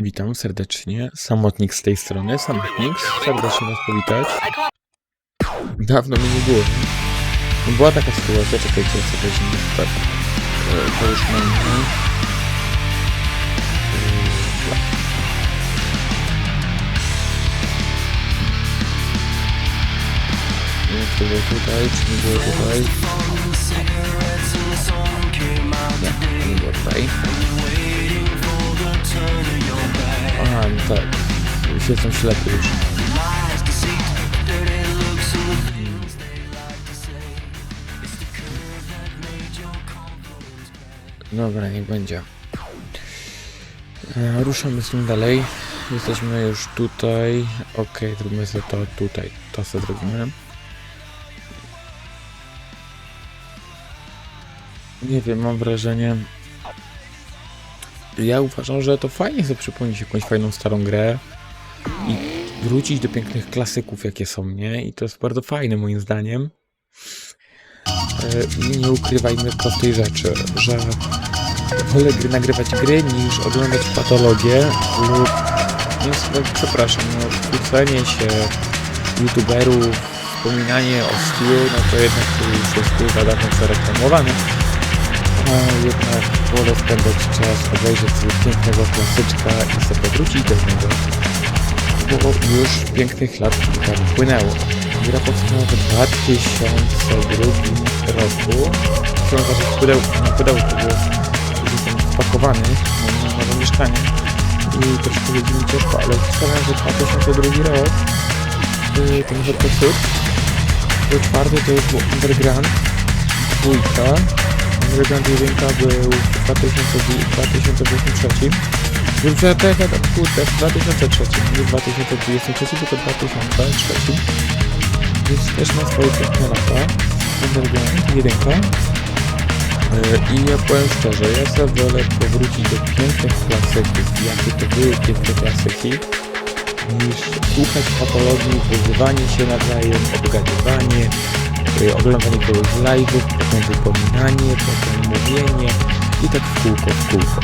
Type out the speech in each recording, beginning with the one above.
Witam serdecznie. Samotnik z tej strony. Samotnik. Serdecznie Was powitać. Dawno mnie nie było. nie? Była taka sytuacja, czekajcie, co weźmie. Tak. E, To już mam. E, Nie to było tutaj, czy nie było tutaj. Nie, nie było tutaj. Aha, tak. Jestem ślepy już. Dobra, niech będzie. E, ruszamy z tym dalej. Jesteśmy już tutaj. Ok, zrobimy sobie to tutaj. To sobie zrobimy. Nie wiem, mam wrażenie. Ja uważam, że to fajnie sobie przypomnieć jakąś fajną starą grę i wrócić do pięknych klasyków, jakie są, nie? I to jest bardzo fajne moim zdaniem. E, I nie ukrywajmy prostej rzeczy, że wolę gry, nagrywać gry niż oglądać patologię lub, no, przepraszam, no, kłócenie się youtuberów, wspominanie o Steelu, no to jednak to już jest kurwa dawno przereklamowane. A jednak wolę spędzać czas, obejrzeć sobie pięknego klasyczka i sobie wrócić do niego, bo już pięknych lat kilka minęło. Gra powstała w 2002 roku. Chciałem uważać pudeł, na pudełku, bo jestem wpakowany na nowe mieszkanie i troszkę będzie mi ciężko, ale wstawiam, że 2002 rok yy, to może to cud. Czwarty to już był Underground, dwójka, Underground 1 był w 2023. Już że tak, kurde, w 2003, nie w 2023, tylko w 2003. Więc też ma swoje piękne lata. Underground 1. Yy, I ja powiem szczerze, ja sobie wolę powrócić do pięknych klasyków, jakie to były piękne klasyki, niż słuchać patologii, wyzywanie się nawzajem, obgadywanie, oglądanie kogoś live'ów, potem wypominanie, potem mówienie i tak w kółko, w kółko.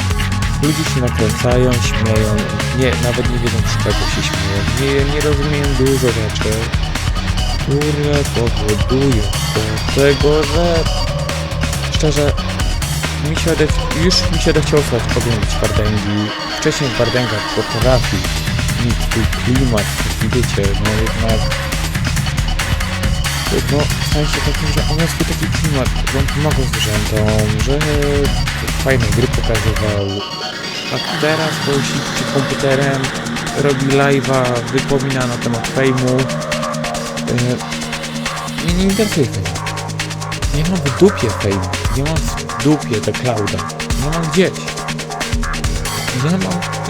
Ludzie się nakręcają, śmieją, nie, nawet nie wiedzą z czego się śmieją, nie, nie rozumieją dużo rzeczy, które powodują do tego, że szczerze mi się ode, już mi się chciało słuchać oglądać Wardęgi. Wcześniej w Wardęgach potrafił mieć swój klimat, wiecie, no jednak no w sensie takim, że on swój taki klimat, on pomagał zwierzętom, że fajne gry pokazywał. A teraz to siedzi przed komputerem, robi live'a, wypomina na temat fejmu. Yy, mnie nie interesuje fejmu. Nie mam w dupie fejmu. Nie mam w dupie te clouda. Nie mam gdzieś. Ja mam,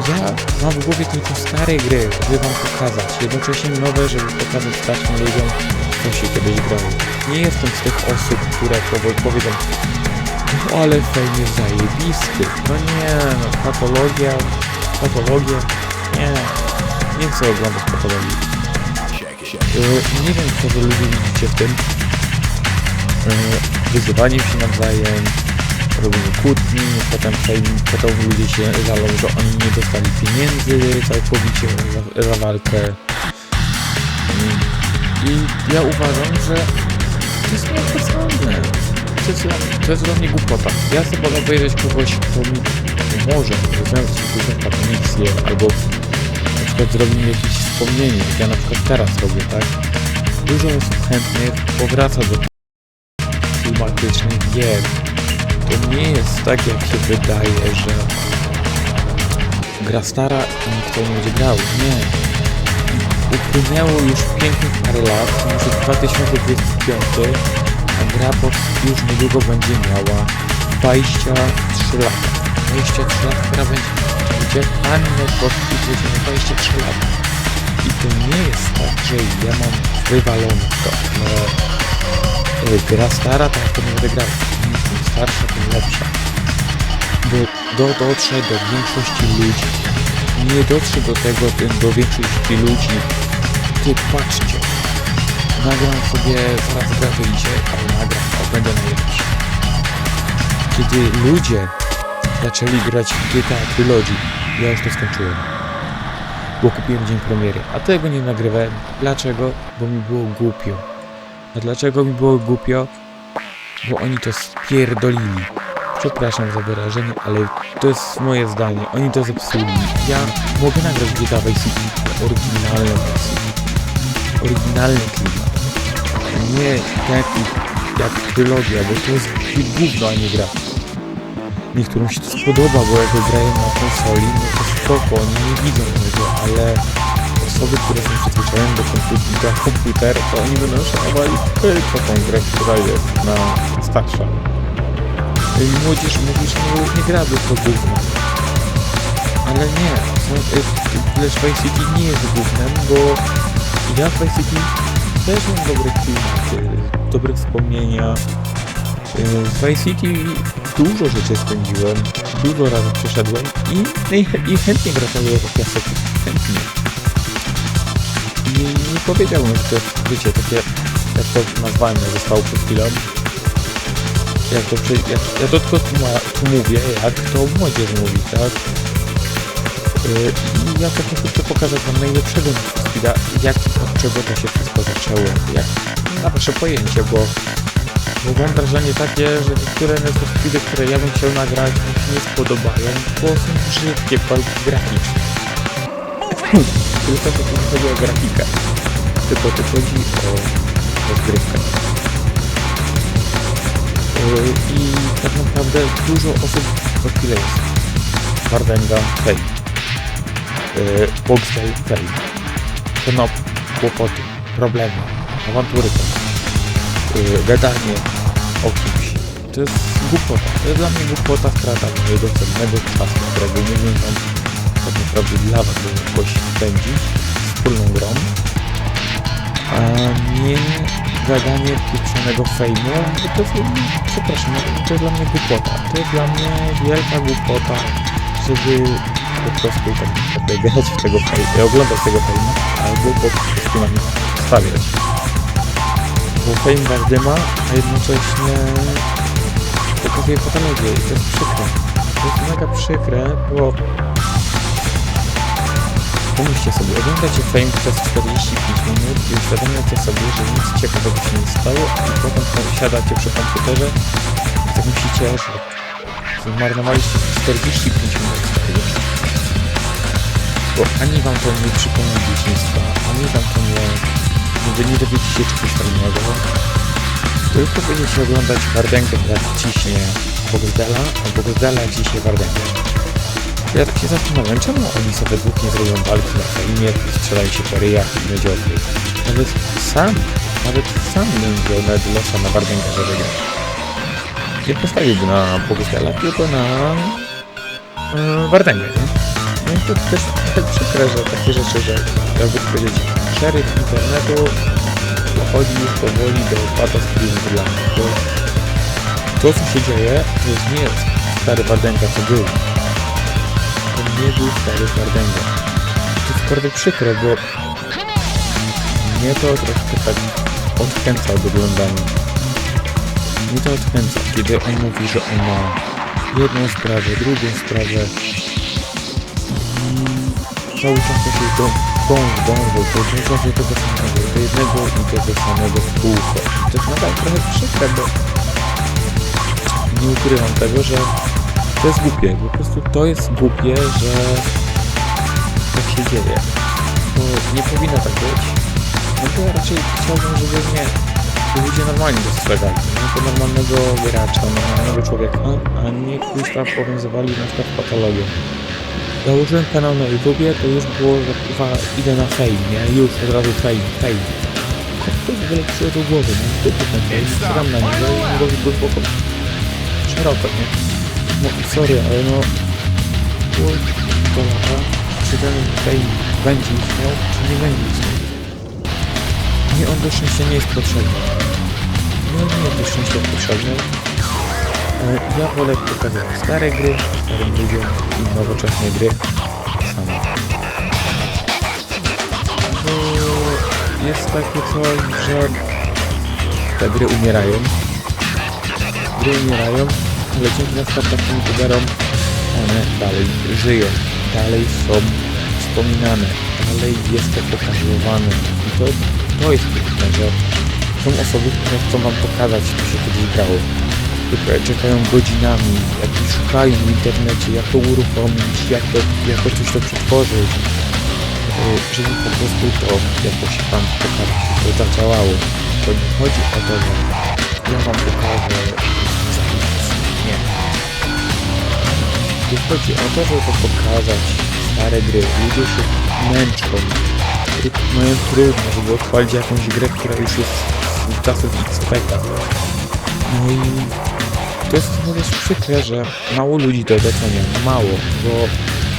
ja mam w głowie tylko stare gry, żeby wam pokazać. Jednocześnie nowe, żeby pokazać starszym ludziom, co się kiedyś grało. Nie jestem z tych osób, które powie- powiedzą no ale jest zajebisty. No nie, no patologia, patologia. Nie, nie chcę oglądać patologii. Yy, nie wiem, co wy ludzie widzicie w tym. Yy, się nawzajem, robienie kłótni, potem, potem ludzie się żalą, że oni nie dostali pieniędzy całkowicie za, za walkę. I ja uważam, że to jest nieopłacalne. To jest, dla- to jest dla mnie głupota. Ja sobie wolę obejrzeć kogoś, kto mi pomoże, rozwiązać jakąś taką misję, albo na przykład zrobi mi jakieś wspomnienie, jak ja na przykład teraz robię, tak? Dużo osób chętnych powraca do klimatycznych gier. To nie jest tak, jak się wydaje, że gra stara i nikt nie będzie grał. Nie. Upłynęło już pięknych parę lat, może 2025, a gra już niedługo będzie miała 23 lata. 23 lata gra będzie, gdzie anime polski będzie miał 23 lata. I to nie jest tak, że ja mam wywalone to, że y, gra stara, to ja to nie grał. Im starsza, tym lepsza. Bo do, dotrze do większości ludzi. Nie dotrze do tego, do większości ludzi. Patrzcie, nagram sobie, zaraz wyjdzie, ale nagram, a będę najlepszy. Kiedy ludzie zaczęli grać w GTA Trilogy, ja już to skończyłem. Bo kupiłem dzień premiery, a tego nie nagrywałem. Dlaczego? Bo mi było głupio. A dlaczego mi było głupio? Bo oni to spierdolili. Przepraszam za wyrażenie, ale to jest moje zdanie. Oni to zepsuli. Ja mogę nagrać GTA Vice City, Vice City. Oryginalny klimat. Nie taki jak trylogia, bo to jest gówno, a nie gra. Niektórym się to spodoba, bo jak grają na konsoli, no to spoko, oni nie widzą tego, ale osoby, które są przyzwyczajone do komputera, komputer, to oni będą szanowali tylko tą grę, która jest na starsza. I młodzież mówi, że nie, nie gra do to gówno. Ale nie, lecz Vice City nie jest gównem, bo ja w Vice City też mam dobre klimaty, dobre wspomnienia. Y, W Vice City dużo rzeczy spędziłem, dużo razy przeszedłem i, i, i chętnie wracam do tego klasyku. Chętnie. I nie powiedziałbym, że to jest, wiecie, takie, jak to nazwałem, zostało przed chwilą. Jak to, jak, ja to tylko tu, tu mówię, jak to młodzież mówi, tak? I ja tak chcę pokazać wam najlepszego Speeda, jak od czego to się wszystko zaczęło, jak na wasze pojęcie, bo, bo mam wrażenie takie, że niektóre Speedy, które ja bym chciał nagrać, mi się nie spodobają, bo są brzydkie, albo graficzne. Tylko to nie chodzi o grafikę, tylko tu chodzi o rozgrywkę. Yy, I tak naprawdę dużo osób co chwilę jest. Wardenga, fame. Boxdale, fame. Konop, kłopoty, problemy, awantury, yy, gadanie o kimś. To jest głupota. To jest dla mnie głupota strata mojego cennego czasu, którego nie wiem tak naprawdę dla was jakoś spędzić wspólną grą, a nie gadanie pieprzonego fejmu, bo to jest, przepraszam, to jest dla mnie głupota. To jest dla mnie wielka głupota, żeby po prostu tak grać w tego fejmu, oglądać tego fejmu, albo po prostu na nim stawiać. Bo fame każdy ma, a jednocześnie pokazuje patologię i to jest przykre. To jest mega przykre, bo Pomyślcie sobie, oglądacie Fame przez 45 minut i uświadamiacie sobie, że nic ciekawego się nie stało i potem siadacie przy komputerze i tak myślicie, że zmarnowaliście 45 minut swojego. Bo ani wam to nie przypomni dzieciństwa, ani wam to nie, nie, nie dowiecie się czegoś fajnego, tylko będziecie oglądać Wardenkę, która ciśnie Bogozdala, a Bogozdala ciśnie Wardenkę. Ja tak się zastanawiam, czemu oni sobie dwóch nie zrobią walki na fejmie, strzelają się po ryjach i miodziowy. Nawet sam, nawet sam bym wziął nawet losa na Wardenka, że wygra. Nie postawiłby na Bogusela, tylko na yy, nie? No i to też przykre, że takie rzeczy, że jakby powiedzieć, szeryf internetu dochodzi już powoli do pata z dla mnie. To, co się dzieje, to jest nie stary Wardenka, co był to nie był stary Wardenga. To jest naprawdę przykre, bo mnie to troszkę tak odkręca od oglądania. Mnie to odkręca, kiedy on mówi, że on ma jedną sprawę, drugą sprawę cały czas to się do, dąż, dążył do tego samego, do jednego i tego samego w. To jest nadal trochę przykre, bo nie ukrywam tego, że to jest głupie, po prostu to jest głupie, że tak się dzieje. Bo nie powinno tak być. No to raczej chciałbym, żeby nie żeby ludzie normalnie dostrzegali. No to normalnego gracza, normalnego człowieka, a nie kuźwa powiązywali na przykład patologię. Założyłem kanał na YouTubie, to już było, że chyba idę na fame, nie? Już od razu fame, fame. To w ogóle przyszło do głowy, nie? Typu ten fame, czekam na niego i go głęboko szeroko, nie? No sorry, ale no było to lata, czy ten fame będzie istniał, czy nie będzie istniał. Nie, on do szczęścia nie jest potrzebny. No nie jest do szczęścia potrzebny. E, Ja wolę pokazać stare gry, starym ludziom i nowoczesne gry same. Bo jest takie coś, że te gry umierają. Gry umierają, ale dzięki na przykład takim youtuberom one dalej żyją. dalej są wspominane, dalej jest to pokazywane. I to, to jest piękne, że są osoby, które chcą wam pokazać, co się kiedyś grało. Które czekają godzinami, jak szukają w internecie, jak to uruchomić, jak to, jak coś to przetworzyć. Żeby po prostu to jakoś wam pokazać, że to zadziałało. To nie chodzi o to, że ja wam pokażę za. Nie. Tu chodzi o to, żeby pokazać stare gry. Ludzie się męczą. Mają trudno, żeby odpalić jakąś grę, która już jest z czasów XP. No i to jest też przykre, że mało ludzi to docenia. Mało, bo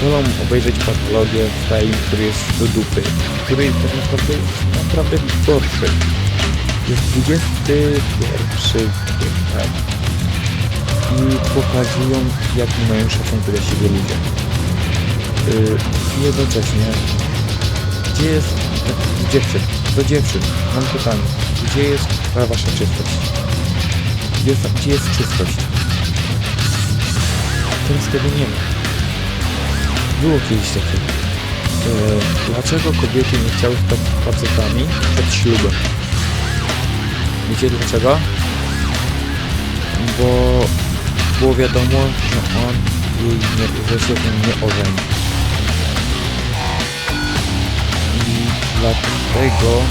wolą obejrzeć patologię fame, który jest do dupy, który tak naprawdę jest naprawdę gorszy. Jest XXI wiek, tak? i pokazują, jaki mają szacunek dla siebie ludzie. Yy, jednocześnie, gdzie jest dziewczyn? Do dziewczyn, mam pytanie. Gdzie jest ta wasza czystość? Gdzie jest, gdzie jest czystość? Teraz tego nie ma. Było kiedyś takiego. Yy, dlaczego kobiety nie chciały stać facetami przed ślubem? Wiecie dlaczego? Bo było wiadomo, że on jej nie, że się nie ożeni. I dlatego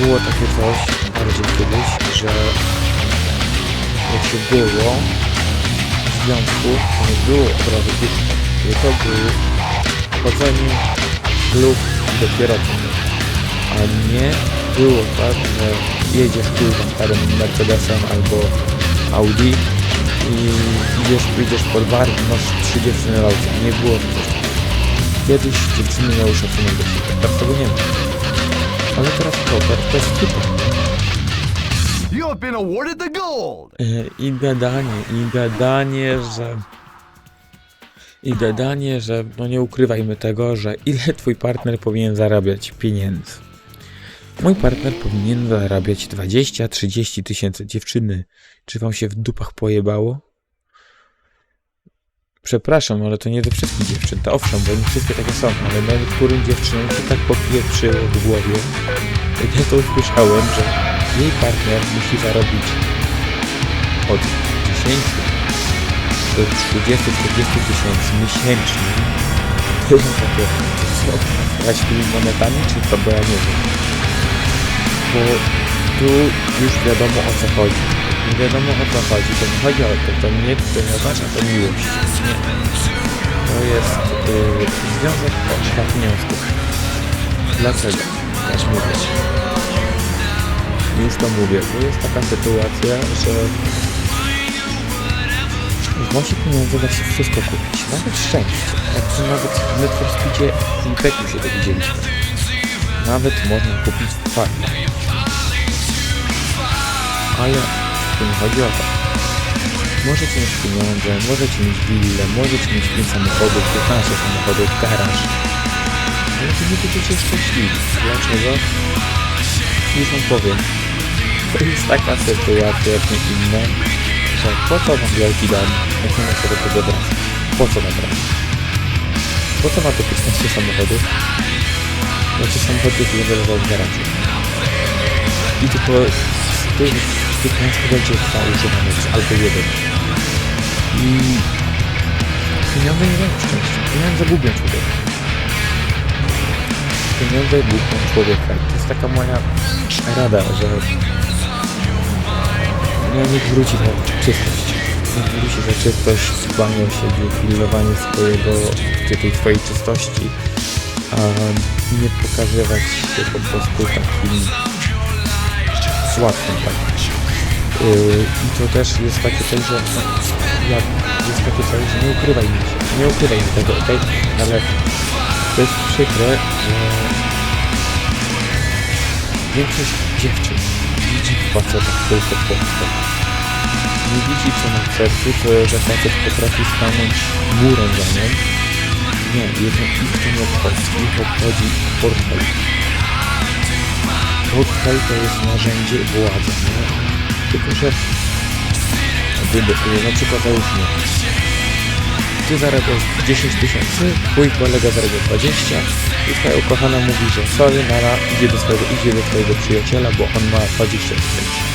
było takie coś bardziej kiedyś, że się było związku, to nie było od razu puszka, tylko było wchodzenie w klub i dopiero co. A nie było tak, że jedziesz kurwa starym Mercedesem albo Audi i idziesz, idziesz pod bar i masz 30 na lauce. Nie było takiego. Kiedyś dziewczyny miały szacunek do siebie, teraz tego nie ma. Ale teraz to, to jest super. You have been awarded the gold! E, I gadanie, i gadanie, że... I gadanie, że no nie ukrywajmy tego, że ile twój partner powinien zarabiać pieniędzy. Mój partner powinien zarabiać 20-30 tysięcy dziewczyny. Czy wam się w dupach pojebało? Przepraszam, ale to nie do wszystkich dziewczyn. To owszem, bo nie wszystkie takie są, ale na niektórym dziewczynom się tak popieprzyło w głowie. Jak ja to usłyszałem, że jej partner musi zarobić od 10 do 30-40 tysięcy miesięcznie. To jest takie, co, grać tymi monetami, czy to, bo ja nie wiem. Bo tu już wiadomo o co chodzi. Nie wiadomo o co chodzi. To nie chodzi o to, to nie, to nie oznacza to miłość. Nie. To jest yy, związek oświatniących. Dlaczego? Też mówię. Już to mówię, bo jest taka sytuacja, że się pieniądze da się wszystko kupić. Nawet szczęście. Jak to nawet w Netflix Speedzie Impetu się dowiedzieliśmy. Nawet można kupić fakt. Ale tu nie chodzi o to. Możecie mieć pieniądze, możecie mieć willę, możecie mieć 5 samochodów, 15 samochodów, garaż. Ale wy nie będziecie szczęśliwi. Dlaczego? Już wam powiem. To jest taka sytuacja, jak nie inne, że po co wam wielki dom, jak nie macie do tego wracać? Po co naprawdę? Po co ma to 15 samochodów? Znaczy samochodów nie wylewał w garażu. I tylko z tych 15 będzie dwa używane, albo jeden. I pieniądze nie dają szczęścia. Pieniądze gubią człowieka. Pieniądze gubią człowieka. To jest taka moja rada, że no niech wróci ta czystość. Niech wróci ta czystość, dbanie o siebie, pilnowanie swojego, tej twojej czystości, a nie pokazywać się po prostu takim słabym, tak. Yy, I to też jest takie coś, że no, jak jest takie coś, że nie ukrywaj mi się, nie ukrywaj mi tego, okej? Ale to jest przykre, że większość dziewczyn widzi w facetach tylko Polskę. Nie widzi co na sercu, to że facet potrafi stanąć murem za nią. Nie, jedno ich nie obchodzi, ich obchodzi portfel. Portfel to jest narzędzie władzy, nie? Tylko, że gdyby, na przykład załóżmy, ty zarabiasz 10 tysięcy, twój kolega zarabia 20 i twoja ukochana mówi, że sorry, nara, idzie do swojego, idzie do twojego przyjaciela, bo on ma 25.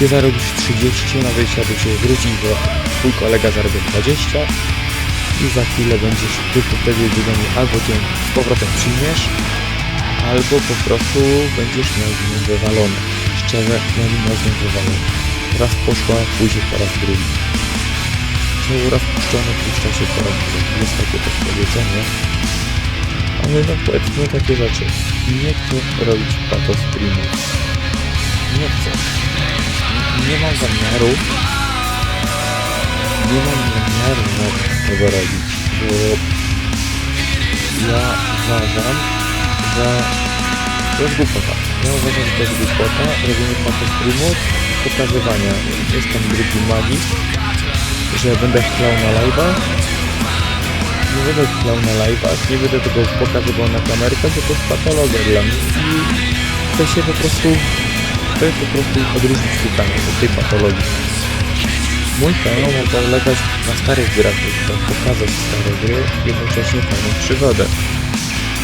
Ty zarobisz 30, na do ciebie wróci, bo twój kolega zarabia 20 i za chwilę będziesz tylko wtedy jedynie albo cię z powrotem przyjmiesz, albo po prostu będziesz miał z nim wywalone. Szczerze, ja nie miał z nim wywalone. Raz poszła, później po raz drugi. Znowu raz puszczony, puszcza się po raz drugi. Jest takie też powiedzenie. Ale no powiedzmy takie rzeczy. Nie chcę robić pato streamu. Nie chcę. Nie mam zamiaru nie mam zamiaru tego robić, bo ja uważam, że to jest głupota. Ja uważam, że to jest głupota, robienie pato streamów, pokazywania. Jest tam drugi magik, że będę chlał na live'ach. Nie będę chlał na live'ach, nie będę tego pokazywał na kamerkę, bo to jest patologia dla mnie i chcę się po prostu, chcę po prostu odróżnić kanał od tej patologii. Mój kanał ma polegać na starych grach, chcę pokazać stare gry, jednocześnie fajną przygodę.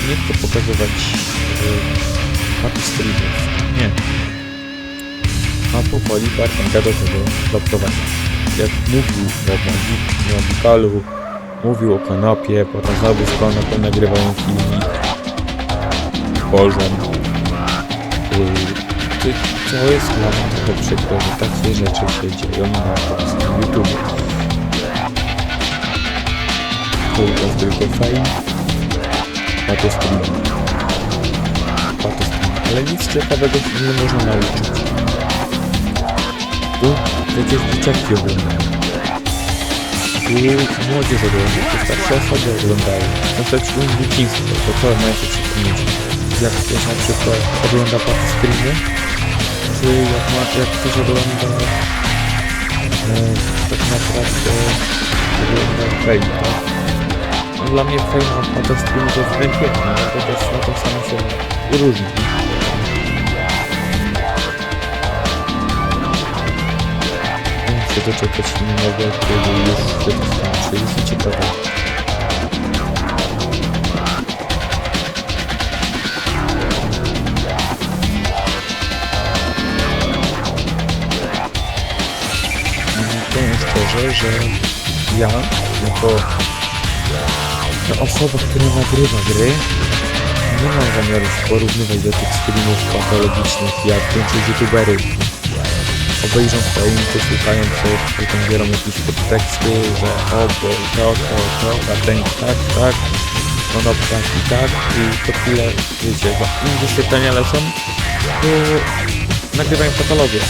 Nie chcę pokazywać yy, mapy streamów. Nie. A powoli Bartenka do tego doprowadzi. Jak mówił o Magikalu, mówił o kanapie, potem znowu z kanapą nagrywają filmik. Porząd. Yy, to jest dla mnie trochę przykre, że takie rzeczy się dzieją na polskim YouTube. To jest tylko fame, pato stream. Pato stream. Ale nic ciekawego się nie można nauczyć. Tu przecież dzieciaki oglądają. Tu młodzież ogląda, tu starsze osoby oglądają. Na przykład dzieciństwo, to co mają się przypomnieć. Jak ktoś na przykład ogląda pato streamy, czy jak, ma, jak ktoś ogląda tak naprawdę ogląda? No, dla mnie Fame a Pato Stream to jest węgielne, no to też na to samo się różni. Nie się doczekać mogę, kiedy już się to skończy. Jest ciekawe. Szczerze, że ja jako osoba, która nagrywa gry nie mam zamiaru porównywać do tych streamów patologicznych jak większość youtuberów obejrzą fame, posłuchają coś, potem biorą jakieś podteksty, że o, bo to, to, to, a ten tak, tak, ono tak i tak i to chwilę, wiecie, bo wyświetlenia lecą, to nagrywają patologię.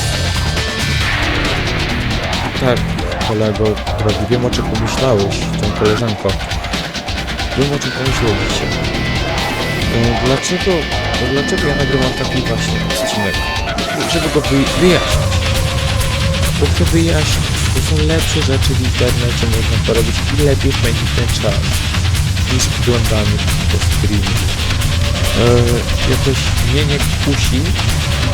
Tak, kolego, drogi, wiem o czym pomyślałeś, tą koleżanko. Wiem o czym pomyśleliście. E, Dlaczego, dlaczego ja nagrywam taki właśnie odcinek? Żeby go wy, wyjaśnić. Bo chcę wyjaśnić, to są lepsze rzeczy w internecie, można porobić i lepiej spędzić ten czas niż oglądanie po streamie. E, jakoś mnie nie kusi,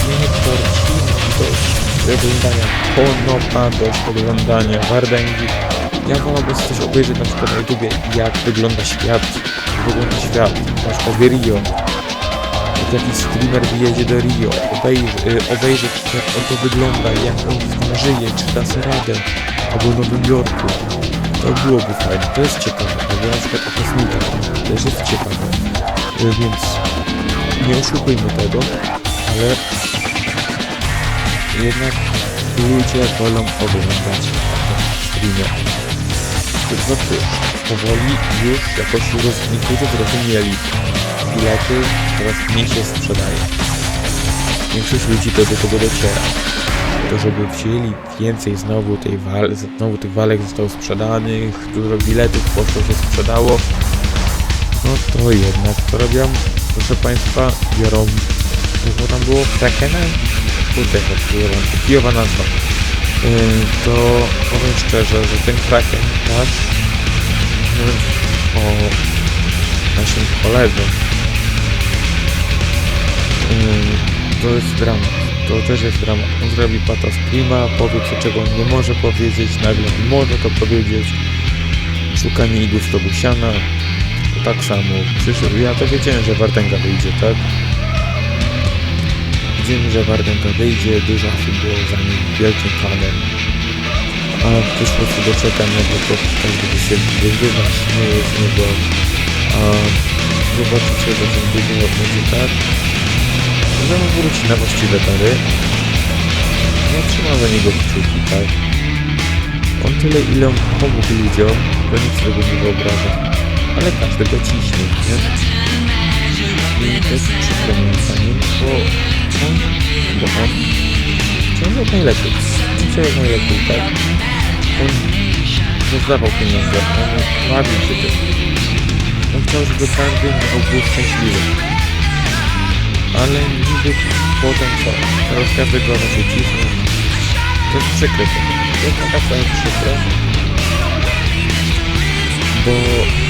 mnie nie korci, mam dość oglądania Ponopa, dość oglądania Wardęgi. Ja wolałbym coś obejrzeć na przykład na YouTubie, jak wygląda świat, jak wygląda świat, na przykład Rio. Jak jakiś streamer wyjedzie do Rio, obejrzy, y, obejrzeć jak on to wygląda, jak on tam żyje, czy da sobie radę, albo w Nowym Jorku. To byłoby fajne, to jest ciekawe, albo na przykład o kosmitach, też jest ciekawe. Y, Więc nie oszukujmy tego, ale jednak ludzie wolą oglądać streamy. Tylko cóż, powoli już jakoś niektórzy zrozumieli. Bilety coraz mniej się sprzedaje. Większość ludzi do tego dociera. To żeby wzięli więcej znowu tej wal, znowu tych walek zostało sprzedanych, dużo biletów poszło się sprzedało, no to jednak to robią, proszę Państwa, biorą, co tam było, Krakenem? Kurde, to kijowa nazwa. Yy, to powiem szczerze, że ten Kraken, tak, o naszym koledze, yy, to jest dramat. To też jest dramat. On zrobi pata streama, powie co czego nie może powiedzieć, nagle może to powiedzieć. szukanie igły w siana. Tak samo przyszedł. Ja to wiedziałem, że Wardenga wyjdzie, tak? Widzimy, że Wardenga wyjdzie, dużo osób było za nim wielkim fanem. A w przyszłości doczekam, jak to każdy się wyzywa, śmieje z niego. A zobaczycie, że ten budynek będzie tak, on wróci na właściwe tory. Ja trzymam za niego kciuki, tak? On tyle, ile on pomógł ludziom, to nic tego nie wyobraża. Ale każdy go ciśnie, nie? Jest zdaniem, bo on, bo on jak najlepiej. Chciał jak najlepiej, tak? On rozdawał pieniądze, on bawił się tym. On chciał, żeby każdy był szczęśliwy. Ale niby potem co? Teraz każdy go na się. To jest przykre to. Jest naprawdę przykre bo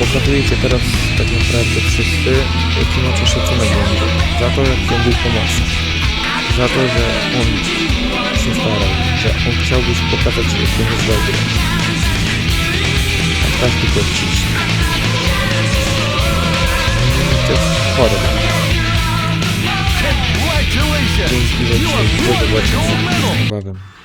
pokazujecie teraz tak naprawdę wszyscy, jaki macie szacunek do niego, za to, jak on był pomocny, za to, że on się starał, że on chciałbyś pokazać, że jestem jest dobry. A teraz tylko odciśnie. Mm, to jest chore. Dzięki za dzisiaj, do zobaczenia. Niebawem.